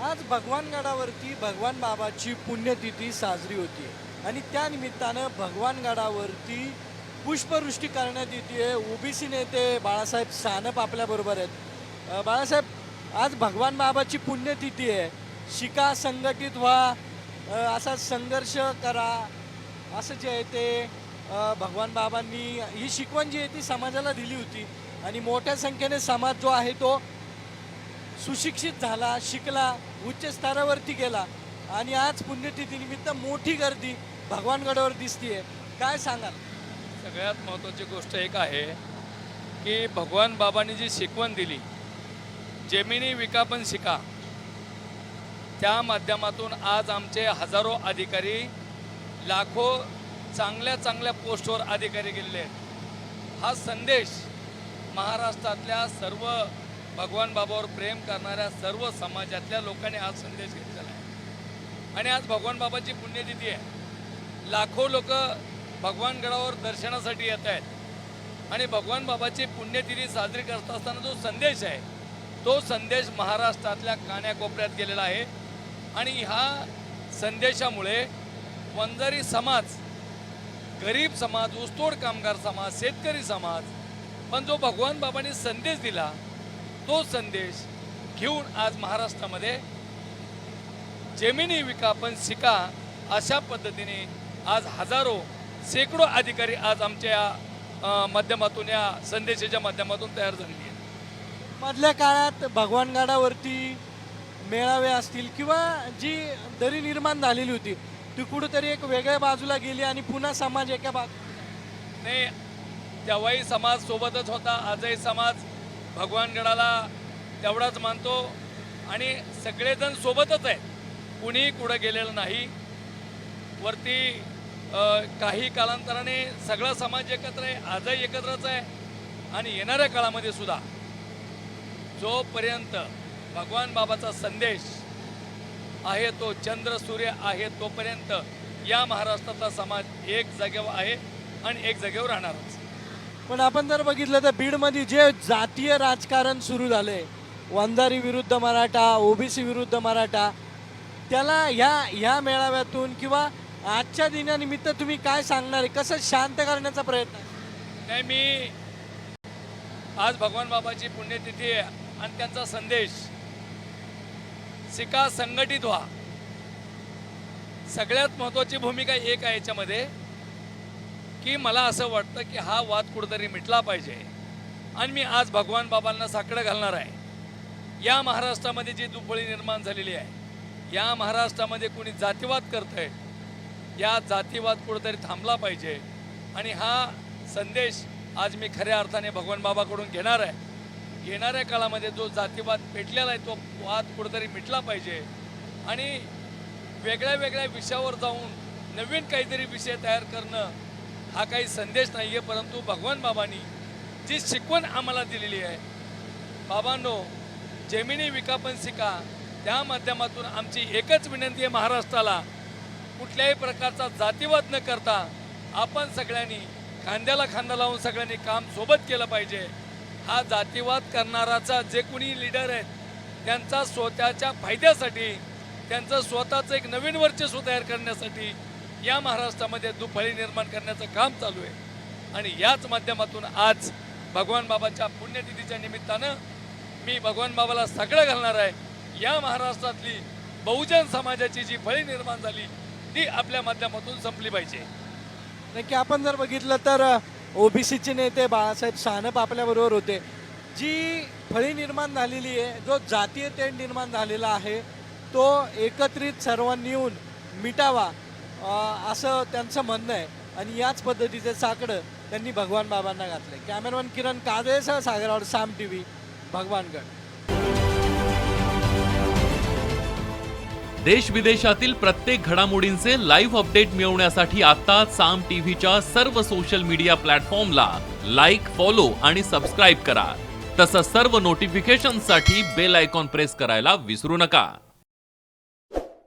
आज भगवानगडावरती भगवान बाबाची पुण्यतिथी साजरी होती. आणि त्यानिमित्तानं भगवानगडावरती पुष्पवृष्टी करण्यात येते. ओबीसी नेते बाळासाहेब सानप आपल्याबरोबर आहेत. बाळासाहेब आज भगवान बाबाची पुण्यतिथी आहे. शिका संघटित व्हा. असा संघर्ष करा. असं जे आहे ते भगवान बाबांनी ही शिकवण जी आहे ती समाजाला दिली होती. आणि मोठ्या संख्येने समाज जो आहे तो सुशिक्षित झाला शिकला उच्च स्तरावरती गेला आणि आज पुण्यतिथीनिमित्त मोठी गर्दी भगवानगडावर दिसतीये. काय सांगाल? सगळ्यात महत्त्वाची गोष्ट एक आहे की भगवान बाबांनी जी शिकवण दिली जेमिनी विकापन शिका त्या माध्यमातून आज आमचे हजारो अधिकारी लाखो चांगल्या चांगल्या पोस्टवर अधिकारी गेलेले आहेत. हा संदेश महाराष्ट्रातल्या सर्व भगवान बाबावर प्रेम करणाऱ्या सर्व समाजातल्या लोकांनी आज संदेश घेतलेला आहे. आणि आज भगवान बाबाची पुण्यतिथी आहे. लाखो लोक भगवानगडावर दर्शनासाठी येत आहेत. आणि भगवान बाबाची पुण्यतिथी साजरी करत असताना जो संदेश आहे तो संदेश महाराष्ट्रातल्या कान्याकोपऱ्यात गेलेला आहे. आणि ह्या संदेशामुळे वंजारी समाज गरीब समाज ऊसतोड कामगार समाज शेतकरी समाज पण जो भगवान बाबांनी संदेश दिला तो संदेश घेऊन आज महाराष्ट्रामध्ये जमिनी विकापन शिका अशा पद्धतीने आज हजारो शेकडो अधिकारी आज आमच्या माध्यमातून या संदेशाच्या माध्यमातून तयार झालेली आहेत. मधल्या काळात भगवानगडावरती मेळावे असतील किंवा जी दरी निर्माण झालेली होती ती कुठेतरी एक वेगळ्या बाजूला गेली आणि पुन्हा समाज एका बाजू नाही तेव्हाही समाज सोबतच होता आजही समाज भगवानगडाला तेवढाच मानतो. आणि सगळेजण सोबतच आहेत. कुणीही कुठं गेलेलं नाही. वरती काही कालांतराने सगळा समाज एकत्र आहे. आजही एकत्रच आहे. आणि येणाऱ्या काळामध्ये सुद्धा जोपर्यंत भगवान बाबाचा संदेश आहे तो चंद्र सूर्य आहे तोपर्यंत या महाराष्ट्रातला समाज एक जागेवर आहे आणि एक जागेवर राहणारच. पण आपण जर बघितलं तर बीडमध्ये जे जातीय राजकारण सुरू झालंय वंजारी विरुद्ध मराठा ओबीसी विरुद्ध मराठा त्याला ह्या ह्या मेळाव्यातून किंवा आजच्या दिनानिमित्त तुम्ही काय सांगणार आहे? कसं शांत करण्याचा प्रयत्न नाही मी आज भगवान बाबाची पुण्यतिथी आहे आणि त्यांचा संदेश शिका संघटित व्हा. सगळ्यात महत्त्वाची भूमिका एक आहे याच्यामध्ये. की मला असं वाटतं की हा वाद कुठंतरी मिटला पाहिजे. आणि मी आज भगवान बाबांना साकडं घालणार आहे. या महाराष्ट्रामध्ये जी दुबळी निर्माण झालेली आहे या महाराष्ट्रामध्ये कोणी जातीवाद करतंय या जातीवाद कुठंतरी थांबला पाहिजे. आणि हा संदेश आज मी खऱ्या अर्थाने भगवान बाबाकडून घेणार आहे. येणाऱ्या काळामध्ये जो जातीवाद पेटलेला आहे तो वाद कुठंतरी मिटला पाहिजे. आणि वेगळ्या वेगळ्या विषयावर जाऊन नवीन काहीतरी विषय तयार करणं हा काही संदेश नाही आहे परंतु भगवान बाबांनी जी शिकवण आम्हाला दिलेली आहे बाबांनो जमिनी विकापन शिका त्या माध्यमातून आमची एकच विनंती आहे महाराष्ट्राला कुठल्याही प्रकारचा जातीवाद न करता आपण सगळ्यांनी खांद्याला खांदा लावून सगळ्यांनी काम सोबत केलं पाहिजे. हा जातीवाद करणाराचा जे कोणी लीडर आहेत त्यांचा स्वतःच्या फायद्यासाठी त्यांचं स्वतःचं एक नवीन वर्चस्व तयार करण्यासाठी या महाराष्ट्रामध्ये दुफळी निर्माण करण्याचं काम चालू आहे. आणि याच माध्यमातून आज भगवान बाबाच्या पुण्यतिथीच्या निमित्तानं मी भगवान बाबाला सगळं घालणार आहे. या महाराष्ट्रातली बहुजन समाजाची जी फळी निर्माण झाली ती आपल्या माध्यमातून संपली पाहिजे. नक्की आपण जर बघितलं तर ओबीसीचे नेते बाळासाहेब सानप आपल्याबरोबर होते. जी फळी निर्माण झालेली आहे जो जातीय तेढ निर्माण झालेला आहे तो एकत्रित सर्वांनी येऊन मिटावा. असं त्यांचं म्हणणं आहे. आणि याच पद्धतीचं साकडं त्यांनी भगवान बाबांना घातलंय. कॅमेरामॅन किरण काजळेसह सागरावर साम टी व्ही भगवानगड. देश विदेशातील प्रत्येक घडामोडींचे लाईव्ह अपडेट मिळवण्यासाठी आता साम टीव्हीच्या सर्व सोशल मीडिया प्लॅटफॉर्मला लाईक फॉलो आणि सबस्क्राईब करा. तसंच सर्व नोटिफिकेशनसाठी बेल आयकॉन प्रेस करायला विसरू नका.